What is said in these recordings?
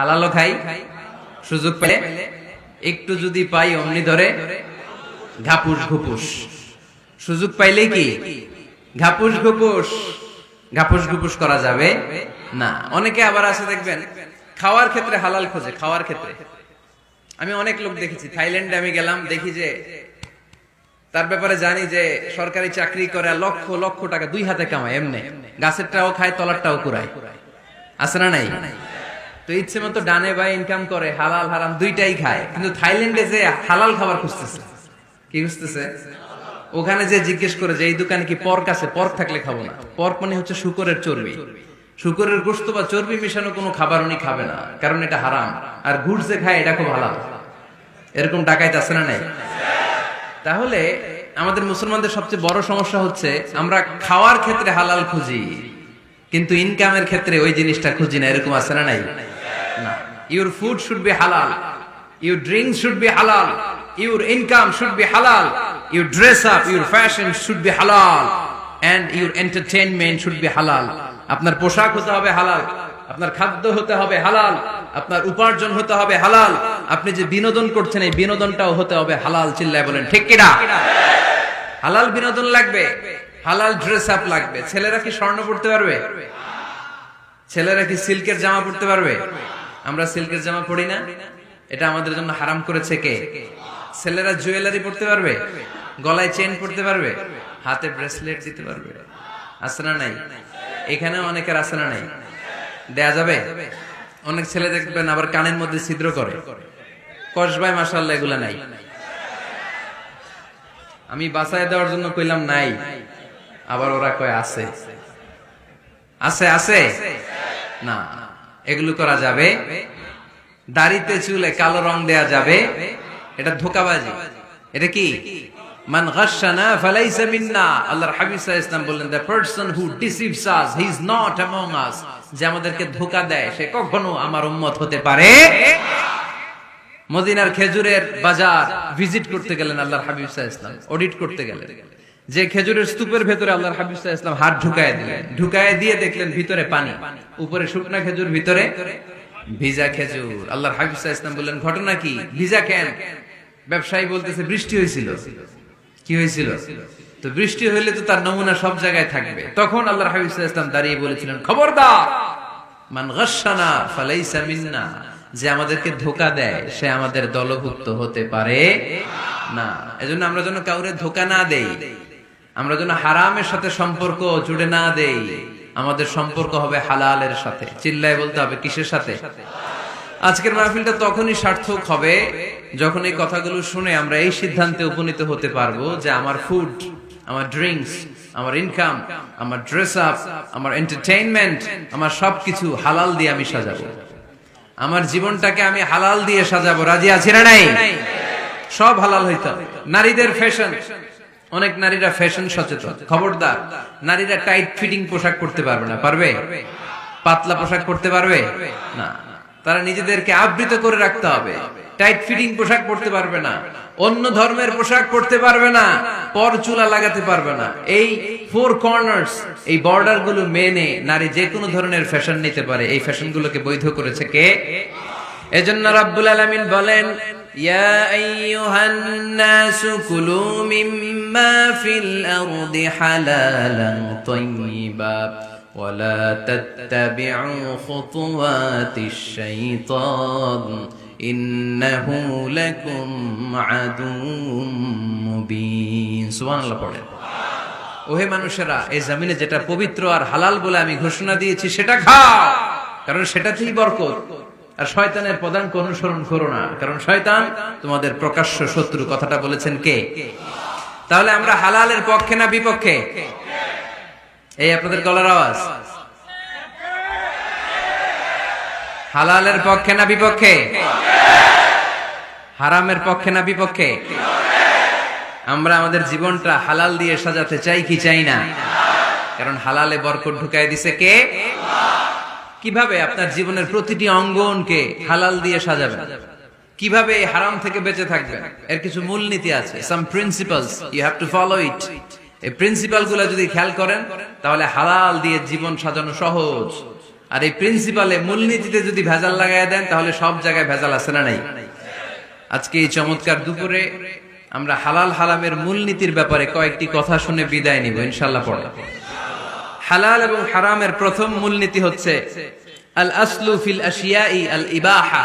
হালালও খাই, সুযোগ পেলে একটু যদি পাই অমনি ধরে ঘাপুস ঘুপুস। সুযোগ পাইলে কি? ঘাপুস ঘুপুস। ঘাপুস ঘুপুস করা যাবে? না। অনেকে আবার আছে দেখবেন, খাওয়ার ক্ষেত্রে হালাল খোঁজে, খাওয়ার ক্ষেত্রে। আমি অনেক লোক দেখেছি, থাইল্যান্ডে আমি গেলাম, দেখি যে তার ব্যাপারে জানি যে সরকারি চাকরি করে লক্ষ লক্ষ টাকা দুই হাতে কামায়, এমনি। গাছেরটাও খায়, তলারটাও কুড়ায়। আছে না নাই? তো ইচ্ছে মতো ডানে বাই ইনকাম করে, হালাল, হারাম দুইটাই খায়। কিন্তু থাইল্যান্ডে যে হালাল খাবার খুঁজতেছে, কি খুঁজতেছে? ওখানে যে জিজ্ঞেস করে যে, এই দোকানে কি পর্ক আছে? পর্ক থাকলে খাব না। পর্ক মানে হচ্ছে শুকরের চর্বি। শুকরের গোস্ত বা চর্বি মিশানো কোনো খাবার উনি খাবে না, কারণ এটা হারাম। আর ঘুষ যে খায়, এটা খুব হালাল। এরকম ডাকাইতে আছে না নাই? তাহলে আমাদের মুসলমানদের সবচেয়ে বড় সমস্যা হচ্ছে, আমরা খাওয়ার ক্ষেত্রে হালাল খুঁজি, কিন্তু ইনকামের ক্ষেত্রে ওই জিনিসটা খুঁজি না। এরকম আছে না নাই? Your food should be halal your drink should be halal your income should be halal your dress up your fashion should be halal and your entertainment should be halal আপনার পোশাক হতে হবে হালাল আপনার খাদ্য হতে হবে হালাল আপনার উপার্জন হতে হবে হালাল আপনি যে বিনোদন করছেন এই বিনোদনটাও হতে হবে হালাল চিল্লায় বলেন ঠিক কিনা হালাল বিনোদন লাগবে হালাল ড্রেস আপ লাগবে ছেলেরা কি স্বর্ণ পড়তে পারবে ছেলেরা কি সিল্কের জামা পড়তে পারবে আমরা সিল্কের জামা পড়ি না? এটা আমাদের জন্য হারাম করেছে কে? ছেলেরা জুয়েলারি পড়তে পারবে? গলায় চেন পড়তে পারবে? হাতে ব্রেসলেট দিতে পারবে? আছে না নাই? এখানে অনেকের আছে না নাই। দেয়া যাবে? অনেক ছেলে দেখবেন আবার কানের মধ্যে ছিদ্র করে। কসবাই মাসাল্লাহ এগুলা নাই। আমি বাসায় দেওয়ার জন্য কইলাম নাই। আবার ওরা কয়, আছে। আছে আছে? না। এগুলো করা যাবে। দাড়িতে চুলে কালো রং দেয়া যাবে। এটা ধোকাবাজি। এটা কি? মান ফালাইসা মিন্না। আল্লাহর হাবিব সাল্লাল্লাহু the person who deceives us he is not among us যে আমাদেরকে ধোকা দেয়, সে কখনো আমার উম্মত হতে পারে। মদিনার খেজুরের বাজার ভিজিট করতে গেলেন আল্লাহর হাবিব সাল্লাল্লাহু অডিট করতে গেলেন। যে খেজুরের স্তূপের ভেতরে আল্লাহর হাবিব ওয়াসাল্লাম হাত ঢুকায় দিলেন। ঢুকায় দিয়ে দেখলেন ভিতরে পানি। উপরে শুকনা খেজুর, ভিতরে ভিজা খেজুর। আল্লাহর হাবিব ওয়াসাল্লাম বললেন, ঘটনা কি? ভিজা কেন? ব্যবসায়ী বলতেছে, বৃষ্টি হয়েছিল। কি হয়েছিল? তো বৃষ্টি হইলে তো তার নমুনা সব জায়গায় থাকবে। তখন আল্লাহর হাবিব ওয়াসাল্লাম দাঁড়িয়ে বলেছিলেন, খবরদার, মান গাশানা ফালাইসা মিন্না। যে আমাদেরকে ধোকা দেয়, সে আমাদের দলভুক্ত হতে পারে না। এজন্য আমরা যেন কাউরে ধোকা না দেই। আমরা যেন হারামের সাথে সম্পর্ক জুড়ে না দেই। আমাদের সম্পর্ক হবে হালালের সাথে। চিল্লায় বলতে হবে, কিসের সাথে? আজকের মাহফিলটা তখনই সার্থক হবে যখন এই কথাগুলো শুনে আমরা এই সিদ্ধান্তে উপনীত হতে পারব যে আমার ফুড আমার ড্রিঙ্কস আমার ইনকাম আমার ড্রেস আপ আমার এন্টারটেইনমেন্ট আমার সবকিছু হালাল দিয়ে আমি সাজাবো। আমার জীবনটাকে আমি হালাল দিয়ে সাজাবো। রাজি আছি না নাই? সব হালাল হইতে। নারীদের ফ্যাশন অনেক নারীরা ফ্যাশন সচেতন। খবরদার, নারীরা টাইট ফিটিং পোশাক পরতে পারবে না। পারবে? পাতলা পোশাক পরতে পারবে? না তারা নিজেদেরকে আবৃত করে রাখতে হবে। টাইট ফিটিং পোশাক পরতে পারবে না। অন্য ধর্মের পোশাক পরতে পারবে না। পর চুলা লাগাতে পারবে না। এই ফোর কর্নার্স এই বর্ডারগুলো মেনে নারী যে কোনো ধরনের ফ্যাশন নিতে পারে। এই ফ্যাশন গুলোকে বৈধ করেছে কে? এজন্য রাব্বুল আলামিন বলেন, ইয়া আইয়ুহান নাসু কুলু মিম্মা ফিল আরদি হালালান তাইয়্যিবা ولا تتبعوا خطوات الشيطان إنه لكم عدو مبين سبحان الله পড়েন ওহে মানুষেরা এই জমিনে যেটা পবিত্র আর হালাল বলে আমি ঘোষণা দিয়েছি সেটা খাও কারণ সেটাতেই বরকত আর শয়তানের পদাঙ্ক অনুসরণ করো না কারণ শয়তান তোমাদের প্রকাশ্য শত্রু কথাটা বলেছেন কে তাহলে আমরা হালালের পক্ষে না বিপক্ষে? এই আপনাদের গলার আওয়াজ। হালালের পক্ষে না বিপক্ষে? হারামের পক্ষে না বিপক্ষে? আমরা আমাদের জীবনটা হালাল দিয়ে সাজাতে চাই কি চাই না? কারণ হালালে বরকত ঢুকাই দিছে কে? কীভাবে আপনার জীবনের প্রতিটি অঙ্গনকে হালাল দিয়ে সাজাবেন কীভাবে এই হারাম থেকে বেঁচে থাকবেন এর কিছু মূলনীতি আছে some principles you have to follow it এই প্রিন্সিপালগুলো যদি খেয়াল করেন, তাহলে হালাল দিয়ে জীবন সাজানো সহজ। আর এই প্রিন্সিপালে মূলনীতিতে যদি ভেজাল লাগাই দেন, তাহলে সব জায়গায় ভেজাল আছে না নাই? আজকে এই চমৎকার দুপুরে আমরা হালাল হালামের মূলনীতির ব্যাপারে কয়েকটি কথা শুনে বিদায় নিব ইনশাল্লাহ পড়া হালাল এবং হারামের প্রথম মূলনীতি হচ্ছে আল আসলু ফিল আশিয়াই আল ইবাহা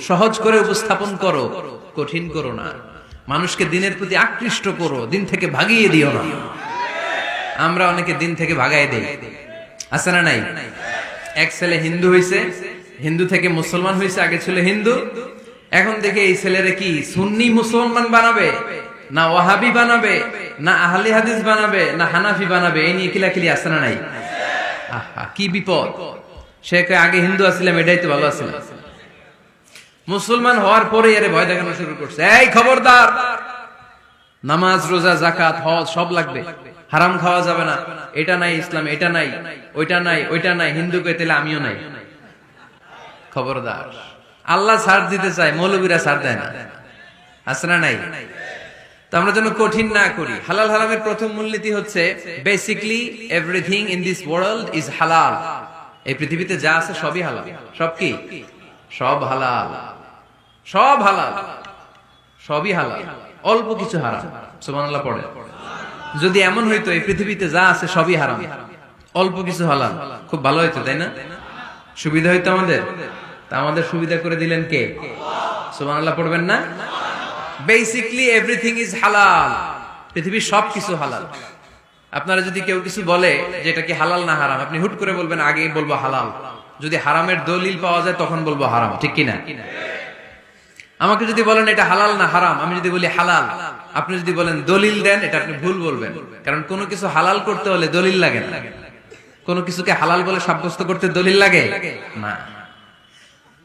সহজ। করে উপস্থাপন করো, কঠিন করো না। মানুষকে দিনের প্রতি আকৃষ্ট করো, দিন থেকে ভাগিয়ে দিও না। আমরা অনেকে দিন থেকে ভাগাই দেই। আছে না নাই? এক ছেলে হিন্দু হইছে, হিন্দু থেকে মুসলমান হইছে, আগে ছিল হিন্দু। এখন দেখে এই ছেলেরে কি সুন্নি মুসলমান বানাবে? না ওয়াহাবি বানাবে? না আহলি হাদিস বানাবে? না হানাফি বানাবে? এই নিয়ে কিলাকিলি আছে না নাই? কি বিপদ। সে আগে হিন্দু আসছিলাম এটাই তো ভালো আসছিলাম মুসলমান হওয়ার পরে এর ভয় দেখানো শুরু করছে। এই খবরদার! নামাজ, রোজা জাকাত হজ সব লাগবে। হারাম খাওয়া যাবে না। এটা নাই ইসলাম, এটা নাই, ওইটা নাই ওইটা নাই। হিন্দু কে তাহলে আমিও নাই। খবরদার। আল্লাহ ছাড় দিতে চায়, মৌলবীরা ছাড় দেয় না। আছে না নাই? তো আমরা যেন কঠিন না করি। হালাল হারামের প্রথম মূলনীতি হচ্ছে basically everything in this world is halal এই পৃথিবীতে যা আছে সবই হালাল। সব কি? সব হালাল। সব হালাল। সবই হালাল। অল্প কিছু হারাম। সুবহানাল্লাহ পড়ে। যদি এমন হইতো, এই পৃথিবীতে যা আছে সবই হারাম। অল্প কিছু হালাল। খুব ভালো হইতো, তাই না? সুবিধা হইতো আমাদের? তা আমাদের সুবিধা করে দিলেন কে? সুবহানাল্লাহ, পড়বেন না? বেসিকলি এভরিথিং ইজ হালাল পৃথিবীর সব কিছু হালাল আপনারা যদি কেউ কিছু বলে যে এটা কি হালাল না হারাম, আপনি হুট করে বলবেন আগে বলব হালাল। যদি হারামের দলিল পাওয়া যায়, তখন বলব হারাম, ঠিক কিনা আমাকে যদি বলেন, এটা হালাল না হারাম? আমি যদি বলি, হালাল। আপনি যদি বলেন, দলিল দেন, এটা আপনি ভুল বলবেন। কারণ কোনো কিছু হালাল করতে হলে দলিল লাগে না। কোনো কিছুকে হালাল বলে সাব্যস্ত করতে দলিল লাগে? না।